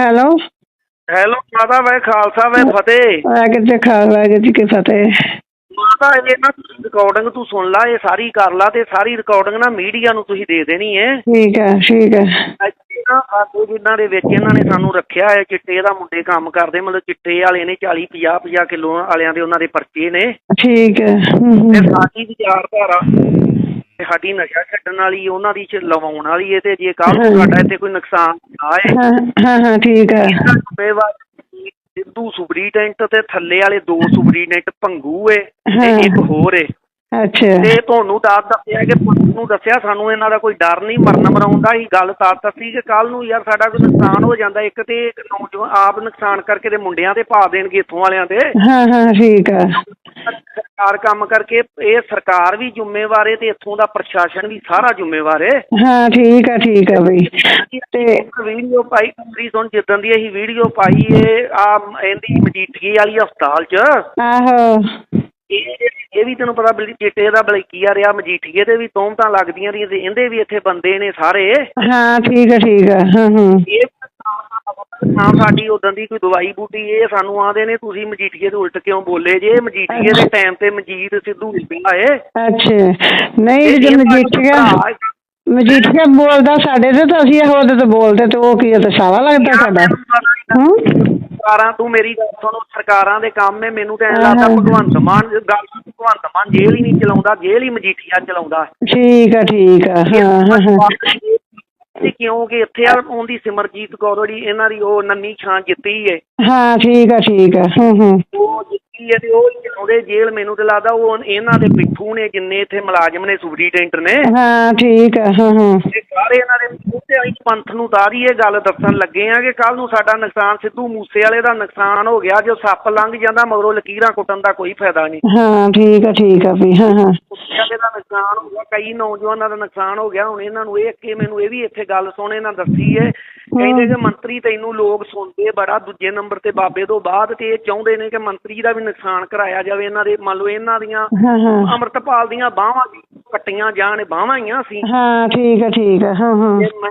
Hello. Hello ਮਾਤਾ ਵੇ ਖਾਲਸਾ ਵੇ ਫਤਿਹ। ਵਾਹਿਗੁਰੂ ਜੀ ਕਾ ਵਾਹਿਗੁਰੂ ਜੀ ਕੀ ਫਤਿਹ। ਮਾਤਾ ਇਹ ਨਾ ਰਿਕਾਰਡਿੰਗ ਤੂੰ ਸੁਣ ਲਾ ਇਹ ਸਾਰੀ ਕਰ ਲਾ ਤੇ ਸਾਰੀ ਰਿਕਾਰਡਿੰਗ ਨਾ ਮੀਡੀਆ ਨੂੰ ਤੁਸੀਂ ਦੇ ਦੇਣੀ ਹੈ। ਠੀਕ ਹੈ ਠੀਕ ਹੈ। ਇੱਥੇ ਨਾ ਸਾਡੇ ਜਿਨ੍ਹਾਂ ਦੇ ਵਿੱਚ ਇਹਨਾਂ ਨੇ ਸਾਨੂੰ ਰੱਖਿਆ ਹੈ ਚਿੱਟੇ ਦਾ ਮੁੰਡੇ ਕੰਮ ਕਰਦੇ ਮਤਲਬ ਚਿੱਟੇ ਵਾਲੇ ਨੇ 40 50 50 ਕਿਲੋ ਵਾਲਿਆਂ ਦੇ ਉਹਨਾਂ ਦੇ ਪਰਚੇ ਨੇ। ਠੀਕ ਹੈ। ਤੇ ਸਾਡੀ ਵਿਚਾਰਧਾਰਾ ਸਾਡੀ ਨਸ਼ਾ ਛੱਡਣ ਵਾਲੀ ਉਹਨਾਂ ਦੀ ਚ ਲਵਾਉਣ ਵਾਲੀ ਹੈ ਤੇ ਜੇ ਕੱਲ ਨੂੰ ਸਾਡਾ ਇੱਥੇ ਕੋਈ ਨੁਕਸਾਨ ਆਏ ਹਾਂ ਹਾਂ ਹਾਂ ਠੀਕ ਹੈ। ਜ਼ਿੰਮੇਵਾਰ ਸਿੱਧੂ ਸੁਪਰੀਟੈਂਟ ਤੇ ਥੱਲੇ ਵਾਲੇ ਦੋ ਸੁਪਰੀਟੈਂਟ ਭੰਗੂ ਏ ਤੇ ਹਾਂ। ਇੱਕ ਹੋਰ ਏ। ਅੱਛਾ। ਤੇ ਤੁਹਾਨੂੰ ਦੱਸ ਦੱਸਿਆ ਕਿ ਪੁਲਿਸ ਨੂੰ ਦੱਸਿਆ ਸਾਨੂੰ ਇਹਨਾਂ ਦਾ ਕੋਈ ਡਰ ਨਹੀਂ ਮਰਨ ਮਰਾਉਣ ਦਾ ਹੀ ਗੱਲ ਤਾਂ ਦੱਸੀ ਕਿ ਕੱਲ ਨੂੰ ਯਾਰ ਸਾਡਾ ਕੋਈ ਨੁਕਸਾਨ ਹੋ ਜਾਂਦਾ ਇੱਕ ਤੇ ਇੱਕ ਨੌਜਵਾਨ ਆਪ ਨੁਕਸਾਨ ਕਰਕੇ ਤੇ ਮੁੰਡਿਆਂ ਤੇ ਪਾ ਦੇਣਗੇ ਇੱਥੋਂ ਵਾਲਿਆਂ ਤੇ। ਹਾਂ ਹਾਂ ਠੀਕ ਹੈ। ਸਰਕਾਰ ਕੰਮ ਕਰਕੇ ਇਹ ਸਰਕਾਰ ਵੀ ਜ਼ਿੰਮੇਵਾਰ ਏ ਤੇ ਇੱਥੋਂ ਦਾ ਪ੍ਰਸ਼ਾਸਨ ਵੀ ਸਾਰਾ ਜ਼ਿੰਮੇਵਾਰ ਏ ਹਾਂ ਠੀਕ ਹੈ ਠੀਕ ਹੈ ਬਈ। ਤੇ ਵੀਡੀਓ ਪਾਈ ਪੂਰੀ ਸੁਣ ਜਿੱਦਾਂ ਦੀ ਅਸੀਂ ਵੀਡੀਓ ਪਾਈ ਏ ਆ ਇਹਦੀ ਮਜੀਠੀ ਵਾਲੀ ਹਸਪਤਾਲ 'ਚ। ਆਹੋ। ਇਹ ਇਹ ਵੀ ਤੈਨੂੰ ਪਤਾ ਬਲੀ ਚਿੱਟੇ ਦਾ ਬਲਕੀਆ ਰਿਹਾ ਮਜੀਠੀਏ ਤੇ ਵੀ ਤੋਮਤਾਂ ਲੱਗਦੀਆਂ ਰਹੀਆਂ ਤੇ ਇਹਦੇ ਵੀ ਇੱਥੇ ਬੰਦੇ ਨੇ ਸਾਰੇ। ਹਾਂ ਠੀਕ ਹੈ ਠੀਕ ਹੈ ਹਾਂ ਹਾਂ। ਇਹ ਨਾ ਸਾਡੀ ਉਦੋਂ ਦੀ ਕੋਈ ਦਵਾਈ ਬੂਟੀ ਇਹ ਸਾਨੂੰ ਆਂਦੇ ਨੇ ਤੁਸੀਂ ਮਜੀਠੀਏ ਦੇ ਉਲਟ ਕਿਉਂ ਬੋਲੇ ਜੇ? ਮਜੀਠੀਏ ਦੇ ਟਾਈਮ ਤੇ ਮਜੀਦ ਸਿੱਧੂ ਲਿਖਿਆ ਏ ਅੱਛਾ। ਨਹੀਂ ਜੇ ਇਹ ਮਜੀਠੀਆ ਮਜੀਠੀਆ ਬੋਲਦਾ ਸਾਡੇ ਤੇ ਤਾਂ ਅਸੀਂ ਉਹਦੇ ਤੇ ਬੋਲਦੇ ਤੇ ਉਹ ਕੀ ਤੇ ਸਾਵਾ ਲੱਗਦਾ ਸਾਡਾ। ਹੂੰ? ਸਰਕਾਰਾਂ ਤੂੰ ਮੇਰੀ ਗੱਲ ਸੁਣੋ ਸਰਕਾਰਾਂ ਦੇ ਕੰਮ ਹੈ ਮੈਨੂੰ ਤਾਂ ਐਂ ਲੱਗਦਾ। ਭਗਵੰਤ ਮਾਨ ਗੱਲ ਭਗਵੰਤ ਮਾਨ ਜੇਲ੍ਹ ਹੀ ਨਹੀਂ ਚਲਾਉਂਦਾ ਜੇਲ੍ਹ ਹੀ ਮਜੀਠੀਆ ਚਲਾਉਂਦਾ। ਠੀਕ ਹੈ ਠੀਕ ਹਾਂ ਹਾਂ ਹਾਂ। ਤੇ ਕਿਉਂਕਿ ਇੱਥੇ ਆ ਆਉਂਦੀ ਸਿਮਰਜੀਤ ਕੌਰ ਜਿਹੜੀ ਇਹਨਾਂ ਦੀ ਉਹ ਨੰਨੀ ਛਾਂ ਜਿੱਤੀ ਏ। ਹਾਂ ਠੀਕ ਹੈ ਠੀਕ ਹੈ ਹੂੰ ਹੂੰ। ਉਹ ਜਿੱਤੀ ਏ ਤੇ ਉਹ ਹੀ ਚਲਾਉਂਦੇ ਜੇਲ੍ਹ ਮੈਨੂੰ ਤੇ ਲੱਗਦਾ ਉਹ ਇਹਨਾਂ ਦੇ ਪਿੱਠੂ ਨੇ ਜਿੰਨੇ ਇੱਥੇ ਮੁਲਾਜ਼ਮ ਨੇ ਸੁਪਰੀਟੈਂਟ ਨੇ। ਹਾਂ ਠੀਕ ਹੈ ਹਾਂ ਹਾਂ। ਤੇ ਸਾਰੇ ਇਹਨਾਂ ਦੇ ਮੂੰਹ ਤੇ ਅਸੀਂ ਪੰਥ ਨੂੰ ਤਾਰੀ ਇਹ ਗੱਲ ਦੱਸਣ ਲੱਗੇ ਆ ਕਿ ਕੱਲ ਨੂੰ ਸਾਡਾ ਨੁਕਸਾਨ ਸਿੱਧੂ ਮੂਸੇ ਵਾਲੇ ਦਾ ਨੁਕਸਾਨ ਹੋ ਗਿਆ ਜੋ ਸੱਪ ਲੰਘ ਜਾਂਦਾ ਮਗਰੋਂ ਲਕੀਰਾਂ ਕੁੱਟਣ ਦਾ ਕੋਈ ਫਾਇਦਾ ਨਹੀਂ। ਹਾਂ ਠੀਕ ਹੈ ਠੀਕ ਹੈ ਵੀ ਹਾਂ ਹਾਂ। ਕੁੱਤਿਆਂ ਦਾ ਨੁਕਸਾਨ ਹੋ ਗਿਆ ਕਈ ਨੌਜਵਾਨਾਂ ਦਾ ਨੁਕਸਾਨ ਹੋ ਗਿਆ ਹੁਣ ਇਹਨਾਂ ਨੂੰ ਇਹ ਕਿ ਮੈਨੂੰ ਇਹ ਵੀ ਇੱਥੇ ਗੱਲ ਸੁਣ ਇਹਨਾਂ ਦੱਸੀ ਏ ਕਹਿੰਦੇ ਕਿ ਮੰਤਰੀ ਤੈਨੂੰ ਲੋਕ ਸੁਣਦੇ ਬੜਾ ਦੂਜੇ ਨੰਬਰ ਤੇ ਬਾਬੇ ਤੋਂ ਬਾਅਦ ਤੇ ਇਹ ਚਾਹੁੰਦੇ ਨੇ ਕਿ ਮੰਤਰੀ ਦਾ ਵੀ ਨੁਕਸਾਨ ਕਰਾਇਆ ਜਾਵੇ ਇਹਨਾਂ ਦੇ ਮੰਨ ਲਓ ਇਹਨਾਂ ਦੀਆਂ ਅੰਮ੍ਰਿਤਪਾਲ ਦੀਆਂ ਬਾਹਾਂ ਵੀ ਕੱਟੀਆਂ ਜਾਣ ਬਾਹਾਂ ਹੀ ਆ ਸੀ ਹਾਂ ਠੀਕ ਹੈ ਠੀਕ ਹੈ ਹਾਂ। ਹਾਂ ਮੈਂ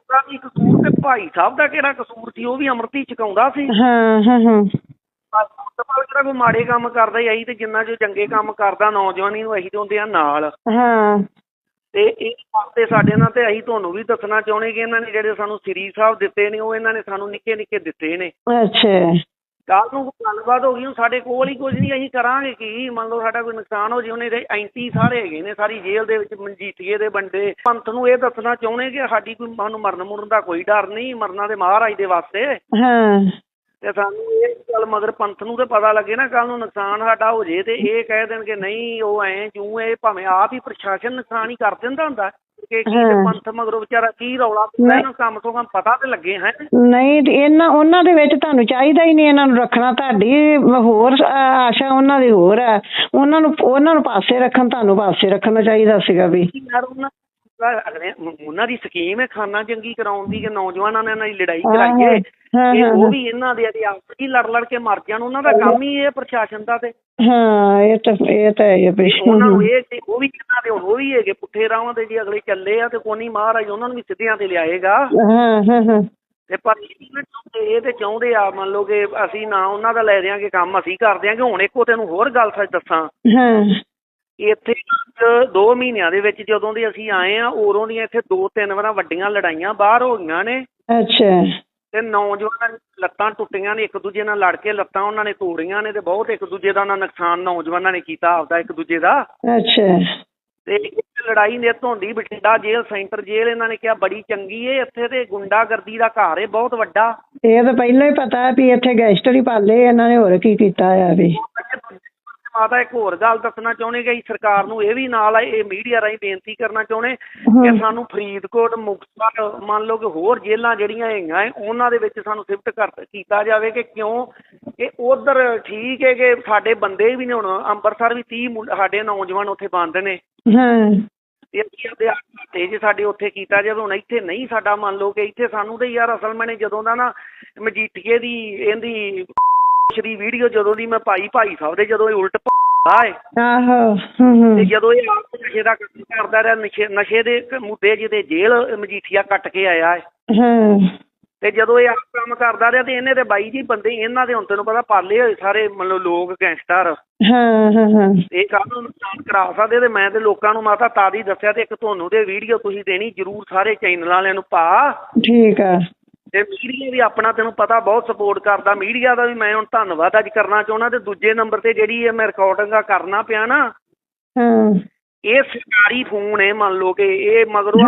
ਮੇਰਾ ਵੀ ਕਸੂਰ ਤੇ ਭਾਈ ਸਾਹਿਬ ਦਾ ਕਿਹੜਾ ਕਸੂਰ ਸੀ ਉਹ ਵੀ ਅੰਮ੍ਰਿਤ ਹੀ ਛਕਾਉਂਦਾ ਸੀ। ਹਾਂ ਹਾਂ ਹਾਂ। ਜਿਹੜਾ ਕੋਈ ਮਾੜੇ ਕੰਮ ਕਰਦਾ ਹੀ ਆਈ ਤੇ ਜਿੰਨਾ ਜੋ ਚੰਗੇ ਕੰਮ ਕਰਦਾ ਨੌਜਵਾਨੀ ਨੂੰ ਅਸੀਂ ਤੇ ਹੁੰਦੇ ਆ ਨਾਲ। ਹਾਂ। ਤੇ ਇਹ ਵਾਸਤੇ ਸਾਡੇ ਨਾਲ ਤੇ ਅਸੀਂ ਤੁਹਾਨੂੰ ਵੀ ਦੱਸਣਾ ਚਾਹੁੰਦੇ ਕਿ ਇਹਨਾਂ ਨੇ ਜਿਹੜੇ ਸਾਨੂੰ ਸ੍ਰੀ ਸਾਹਿਬ ਦਿੱਤੇ ਨੇ ਉਹ ਇਹਨਾਂ ਨੇ ਸਾਨੂੰ ਨਿੱਕੇ ਨਿੱਕੇ ਦਿੱਤੇ ਨੇ। ਅੱਛਾ। ਕੱਲ ਨੂੰ ਕੋਈ ਗੱਲਬਾਤ ਹੋ ਗਈ ਹੁਣ ਸਾਡੇ ਕੋਲ ਹੀ ਕੁਝ ਨਹੀਂ ਅਸੀਂ ਕਰਾਂਗੇ ਕੀ? ਮੰਨ ਲਓ ਸਾਡਾ ਕੋਈ ਨੁਕਸਾਨ ਹੋ ਜੇ ਉਹਨੇ ਐਂਟੀ ਸਾਰੇ ਹੈਗੇ ਨੇ ਸਾਰੀ ਜੇਲ੍ਹ ਦੇ ਵਿੱਚ ਮਨਜੀਠੀਏ ਦੇ ਬੰਦੇ। ਪੰਥ ਨੂੰ ਇਹ ਦੱਸਣਾ ਚਾਹੁੰਦੇ ਕਿ ਸਾਡੀ ਕੋਈ ਸਾਨੂੰ ਮਰਨ ਮੁਰਨ ਦਾ ਕੋਈ ਡਰ ਨਹੀਂ ਮਰਨਾ ਤੇ ਮਹਾਰਾਜ ਦੇ ਵਾਸਤੇ। ਹਾਂ। ਤੇ ਸਾਨੂੰ ਇਹ ਗੱਲ ਮਗਰ ਪੰਥ ਨੂੰ ਤੇ ਪਤਾ ਲੱਗੇ ਨਾ ਕੱਲ ਨੂੰ ਨੁਕਸਾਨ ਸਾਡਾ ਹੋ ਜੇ ਤੇ ਇਹ ਕਹਿ ਦੇਣ ਕਿ ਨਹੀਂ ਉਹ ਐ ਜੂ ਇਹ ਭਾਵੇਂ ਆਪ ਹੀ ਪ੍ਰਸ਼ਾਸਨ ਨੁਕਸਾਨ ਹੀ ਕਰ ਦਿੰਦਾ ਹੁੰਦਾ। ਕਿ ਕੀ ਤੇ। ਪੰਥ ਮਗਰੋਂ ਵਿਚਾਰਾ ਕੀ ਰੌਲਾ ਪਾਉਂਦਾ ਇਹਨੂੰ ਕੰਮ ਤੋਂ ਕੰਮ ਪਤਾ ਤੇ ਲੱਗੇ ਹੈ। ਨਹੀਂ ਇਹਨਾਂ ਉਹਨਾਂ ਦੇ ਵਿੱਚ ਤੁਹਾਨੂੰ ਚਾਹੀਦਾ ਹੀ ਨਹੀਂ ਇਹਨਾਂ ਨੂੰ ਰੱਖਣਾ ਤੁਹਾਡੀ ਹੋਰ ਆਸ਼ਾ ਉਹਨਾਂ ਦੀ ਹੋਰ ਹੈ। ਉਹਨਾਂ ਨੂੰ ਉਹਨਾਂ ਨੂੰ ਪਾਸੇ ਰੱਖਣ ਤੁਹਾਨੂੰ ਪਾਸੇ ਰੱਖਣਾ ਚਾਹੀਦਾ ਸੀਗਾ ਵੀ। ਯਾਰ ਉਹਨਾਂ ਅਗਲੇ ਉਹਨਾਂ ਦੀ ਸਕੀਮ ਹੈ ਖਾਨਾ ਜੰਗੀ ਕਰਾਉਣ ਦੀ ਕਿ ਨੌਜਵਾਨਾਂ ਨਾਲ ਇਹਨਾਂ ਦੀ ਲੜਾਈ ਕਰਾਈਏ ਹਾਂ, ਉਹ। ਵੀ ਇਹਨਾਂ ਦੇ ਆਪਸ ਹੀ ਲੜ ਲੜ ਕੇ ਮਰ ਜਾਣ ਉਹਨਾਂ ਦਾ ਕੰਮ ਹੀ ਇਹ ਪ੍ਰਸ਼ਾਸਨ ਦਾ ਤੇ। ਹਾਂ ਇਹ ਤਾਂ ਇਹ ਤਾਂ ਉਹਨਾਂ ਨੂੰ ਇਹ ਕਿ ਉਹ ਵੀ ਇਹਨਾਂ ਦੇ ਹੁਣ ਉਹ ਵੀ ਹੈਗੇ ਪੁੱਠੇ ਰਾਹਾਂ ਤੇ ਜੀ ਅਗਲੇ ਚੱਲੇ ਆ ਤੇ ਕੋਨੀ ਮਹਾਰਾਜ ਉਹਨਾਂ ਨੂੰ ਵੀ ਸਿੱਧਿਆਂ ਤੇ ਲਿਆਏਗਾ। ਹਾਂ ਹਾਂ ਹਾਂ। ਤੇ ਪਰ ਨੀ ਨਾ ਇਹ ਤੇ ਚਾਹੁੰਦੇ ਆ ਮੰਨ ਲਓ ਕਿ ਅਸੀਂ ਨਾ ਉਹਨਾਂ ਦਾ ਲੈ ਦਿਆਂਗੇ ਕੰਮ ਅਸੀਂ ਕਰ ਦਿਆਂਗੇ ਹੁਣ ਇੱਕੋ ਤੈਨੂੰ ਹੋਰ ਗੱਲ ਸੱਚ ਦੱਸਾਂ। ਹਾਂ। ਇੱਥੇ 2 ਮਹੀਨਿਆਂ ਦੇ ਵਿੱਚ ਜਦੋਂ ਦੀ ਅਸੀਂ ਆਏ ਆ ਉਦੋਂ ਦੀਆਂ ਇੱਥੇ ਦੋ ਤਿੰਨ ਵਾਰਾਂ ਵੱਡੀਆਂ ਲੜਾਈਆਂ ਬਾਹਰ ਹੋ ਗਈਆਂ ਨੇ। ਅੱਛਾ। ਤੇ ਨੌਜਵਾਨਾਂ ਦੀਆਂ ਲੱਤਾਂ ਟੁੱਟੀਆਂ ਨੇ ਇੱਕ ਦੂਜੇ ਨਾਲ ਲੜ ਕੇ ਲੱਤਾਂ ਉਹਨਾਂ ਨੇ ਤੋੜੀਆਂ ਨੇ ਤੇ ਬਹੁਤ ਇੱਕ ਦੂਜੇ ਦਾ ਉਹਨਾਂ ਨੁਕਸਾਨ ਨੌਜਵਾਨਾਂ ਨੇ ਕੀਤਾ ਆਪਦਾ ਇੱਕ ਦੂਜੇ ਦਾ। ਅੱਛਾ। ਤੇ ਇੱਕ ਲੜਾਈ ਨਿੱਤ ਹੁੰਦੀ ਬਠਿੰਡਾ ਜੇਲ੍ਹ ਸੈਂਟਰ ਜੇਲ੍ਹ ਇਹਨਾਂ ਨੇ ਕਿਹਾ ਬੜੀ ਚੰਗੀ ਏ ਇੱਥੇ ਤੇ ਗੁੰਡਾਗਰਦੀ ਦਾ ਘਰ ਏ ਬਹੁਤ ਵੱਡਾ। ਇਹ ਤਾਂ ਪਹਿਲਾਂ ਹੀ ਪਤਾ ਹੈ ਵੀ ਇੱਥੇ ਗੈਂਗਸਟਰ ਹੀ ਪਾਲੇ ਇਹਨਾਂ ਨੇ ਹੋਰ ਕੀ ਕੀਤਾ ਆ ਵੀ। ਮਾਤਾ ਇੱਕ ਹੋਰ ਗੱਲ ਦੱਸਣਾ ਚਾਹੁੰਦੇ ਕਿ ਸਰਕਾਰ ਨੂੰ ਇਹ ਵੀ ਨਾਲ ਇਹ ਮੀਡੀਆ ਰਾਹੀਂ ਬੇਨਤੀ ਕਰਨਾ ਚਾਹੁੰਦੇ। ਕਿ ਸਾਨੂੰ ਫਰੀਦਕੋਟ ਮੁਕਤਸਰ ਮੰਨ ਲਓ ਕਿ ਹੋਰ ਜੇਲ੍ਹਾਂ ਜਿਹੜੀਆਂ ਹੈਗੀਆਂ ਉਹਨਾਂ ਦੇ ਵਿੱਚ ਸਾਨੂੰ ਸ਼ਿਫਟ ਕਰ ਕੀਤਾ ਜਾਵੇ ਕਿ ਕਿਉਂ? ਕਿ ਉਧਰ ਠੀਕ ਹੈ ਕਿ ਸਾਡੇ ਬੰਦੇ ਵੀ ਨੇ ਹੁਣ ਅੰਮ੍ਰਿਤਸਰ ਵੀ 30 ਮੁੰ- ਸਾਡੇ ਨੌਜਵਾਨ ਉੱਥੇ ਬੰਦ ਨੇ। ਹਾਂ। ਤੇ ਜੇ ਸਾਡੇ ਉੱਥੇ ਕੀਤਾ ਜਾਵੇ ਹੁਣ ਇੱਥੇ ਨਹੀਂ ਸਾਡਾ ਮੰਨ ਲਓ ਕਿ ਇੱਥੇ ਸਾਨੂੰ ਤੇ ਯਾਰ ਅਸਲ ਮੈਨੇ ਜਦੋਂ ਦਾ ਨਾ ਮਜੀਠੀਏ ਦੀ ਇਹਦੀ ਸ਼੍ਰੀ ਵੀਡੀਓ ਜਦੋਂ ਦੀ ਮੈਂ ਪਾਈ ਭਾਈ ਸਾਹਿਬ ਦੇ ਜਦੋਂ ਇਹ ਉਲਟ ਆਏ ਆਹੋ ਹੂੰ ਤੇ ਜਦੋਂ ਇਹ ਆਪ ਨਸ਼ੇ ਦਾ ਕੰਮ ਕਰਦਾ ਰਿਹਾ ਨਸ਼ੇ ਨਸ਼ੇ ਦੇ ਇੱਕ ਮੁੱਦੇ ਜਿਹਦੇ ਜੇਲ੍ਹ ਮਜੀਠੀਆ ਕੱਟ ਕੇ ਆਇਆ ਹੈ ਹਾਂ। ਤੇ ਜਦੋਂ ਇਹ ਆਪ ਕੰਮ ਕਰਦਾ ਰਿਹਾ ਤੇ ਇਹਨੇ ਤੇ ਬਾਈ ਜੀ ਬੰਦੇ ਇਹਨਾਂ ਦੇ ਹੁਣ ਤੈਨੂੰ ਪਤਾ ਪਾਲੇ ਹੋਏ ਸਾਰੇ ਮਤਲਬ ਲੋਕ ਗੈਂਗਸਟਰ। ਹਾਂ ਹਾਂ ਹਾਂ। ਇਹ ਕੱਲ ਨੂੰ ਨੁਕਸਾਨ ਕਰਾ ਸਕਦੇ? ਤੇ ਮੈਂ ਤੇ ਲੋਕਾਂ ਨੂੰ ਮਾਤਾ ਤਾਦੀ ਦੱਸਿਆ ਤੇ ਇੱਕ ਤੁਹਾਨੂੰ ਤੇ ਵੀਡੀਓ ਤੁਸੀਂ ਦੇਣੀ ਜਰੂਰ ਸਾਰੇ ਚੈਨਲ ਵਾਲਿਆਂ ਨੂੰ ਪਾ। ਠੀਕ ਆ। ਤੇ ਮੀਡੀਆ ਵੀ ਆਪਣਾ ਤੈਨੂੰ ਪਤਾ ਬਹੁਤ ਸਪੋਰਟ ਕਰਦਾ। ਮੀਡੀਆ ਦਾ ਵੀ ਮੈਂ ਹੁਣ ਧੰਨਵਾਦ ਅੱਜ ਕਰਨਾ ਚਾਹੁੰਦਾ ਤੇ ਦੂਜੇ ਨੰਬਰ ਤੇ ਜਿਹੜੀ ਇਹ ਮੈਂ ਰਿਕਾਰਡਿੰਗਾਂ ਕਰਨਾ ਪਿਆ ਨਾ ਹਾਂ। ਇਹ ਸਰਕਾਰੀ ਫੋਨ ਹੈ ਮੰਨ ਲਓ ਕਿ ਇਹ ਮਗਰੋਂ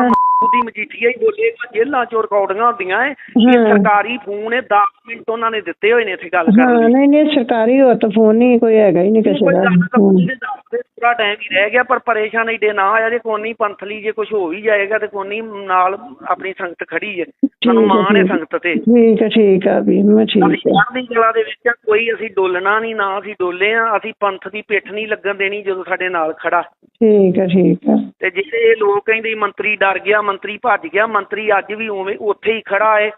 ਹਾਂ। ਦੀ ਮਜੀਠੀਆ ਹੀ ਬੋਲੇ ਜੇਲ੍ਹਾਂ ਚੋਂ ਰਿਕਾਰਡਿੰਗਾਂ ਹੁੰਦੀਆਂ ਹੈ ਇਹ ਹਾਂ। ਸਰਕਾਰੀ ਫੋਨ ਹੈ 10 ਮਿੰਟ ਉਹਨਾਂ ਨੇ ਦਿੱਤੇ ਹੋਏ ਨੇ ਇੱਥੇ ਗੱਲ ਹਾਂ ਕਰਨ ਲਈ ਨਹੀਂ ਨਹੀਂ ਸਰਕਾਰੀ ਹੋ ਤਾਂ ਫੋਨ ਨਹੀਂ ਕੋਈ ਹੈਗਾ ਹੀ ਨਹੀਂ ਕਿਸੇ ਕੋਈ ਦਾ ਗੱਲ ਤਾਂ ਹੂੰ। ਉਹਦੇ ਦੱਸਦੇ ਪੂਰਾ ਟਾਈਮ ਹੀ ਰਹਿ ਗਿਆ ਪਰ ਪਰੇਸ਼ਾਨ ਏਡੇ ਨਾ ਆ ਜੇ ਕੋਨੀ ਪੰਥਲੀ ਜੇ ਕੁਝ ਹੋ ਵੀ ਜਾਏਗਾ ਤੇ ਕੋਨੀ ਨਾਲ ਆਪਣੀ ਸੰਗਤ ਖੜੀ ਹੈ ਸਾਨੂੰ ਠੀਕ ਹੈ, ਮਾਣ ਹੈ ਠੀਕ ਹੈ। ਸੰਗਤ ਤੇ ਠੀਕ ਹੈ ਠੀਕ ਆ ਵੀ ਮੈਂ ਠੀਕ ਆ ਚੜ੍ਹਦੀ ਕਲਾ ਦੇ ਵਿੱਚ ਆ, ਕੋਈ ਅਸੀਂ ਡੋਲਣਾ ਨਹੀਂ ਨਾ ਅਸੀਂ ਡੋਲੇ ਆ ਅਸੀਂ ਪੰਥ ਦੀ ਪਿੱਠ ਨਹੀਂ ਲੱਗਣ ਦੇਣੀ ਜਦੋਂ ਸਾਡੇ ਨਾਲ ਖੜਾ ਠੀਕ ਹੈ ਠੀਕ ਆ ਤੇ ਜਿਹੜੇ ਇਹ ਲੋਕ ਕਹਿੰਦੇ ਮੰਤਰੀ ਡਰ ਗਿਆ ਮੰਤਰੀ ਭੱਜ ਗਿਆ ਮੰਤਰੀ ਅੱਜ ਵੀ ਉਵੇਂ ਉੱਥੇ ਹੀ ਖੜਾ ਹੈ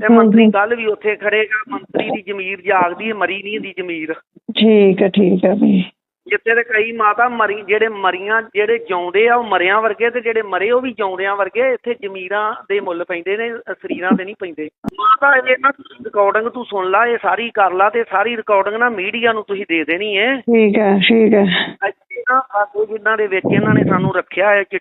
ਤੇ ਮੰਤਰੀ। ਕੱਲ ਵੀ ਉੱਥੇ ਖੜੇਗਾ ਮੰਤਰੀ ਦੀ ਜ਼ਮੀਰ ਜਾਗਦੀ ਹੈ ਮਰੀ ਨਹੀਂ ਦੀ ਜ਼ਮੀਰ। ਠੀਕ ਹੈ ਠੀਕ ਆ ਵੀ। ਜਿੱਥੇ ਤੇ ਕਈ ਮਾਤਾ ਮਰੀ ਜਿਹੜੇ ਮਰੀਆਂ ਜਿਹੜੇ ਜਿਉਂਦੇ ਆ ਉਹ ਮਰਿਆਂ ਵਰਗੇ ਤੇ ਜਿਹੜੇ ਮਰੇ ਉਹ ਵੀ ਜਿਉਂਦਿਆਂ ਵਰਗੇ ਇੱਥੇ ਜ਼ਮੀਰਾਂ ਦੇ ਮੁੱਲ ਪੈਂਦੇ ਨੇ ਸਰੀਰਾਂ ਦੇ ਨਹੀਂ ਪੈਂਦੇ। ਮਾਤਾ ਇਹ ਨਾ ਰਿਕਾਰਡਿੰਗ ਤੂੰ ਸੁਣ ਲਾ ਇਹ ਸਾਰੀ ਕਰ ਲਾ ਤੇ ਸਾਰੀ ਰਿਕਾਰਡਿੰਗ ਨਾ ਮੀਡੀਆ ਨੂੰ ਤੁਸੀਂ ਦੇ ਦੇਣੀ ਹੈ ਠੀਕ ਹੈ ਠੀਕ ਹੈ। ਇੱਥੇ ਨਾ ਜਿਨ੍ਹਾਂ ਦੇ ਵਿੱਚ ਇਹਨਾਂ ਨੇ ਸਾਨੂੰ ਰੱਖਿਆ ਹੈ ਚਿੱਟੇ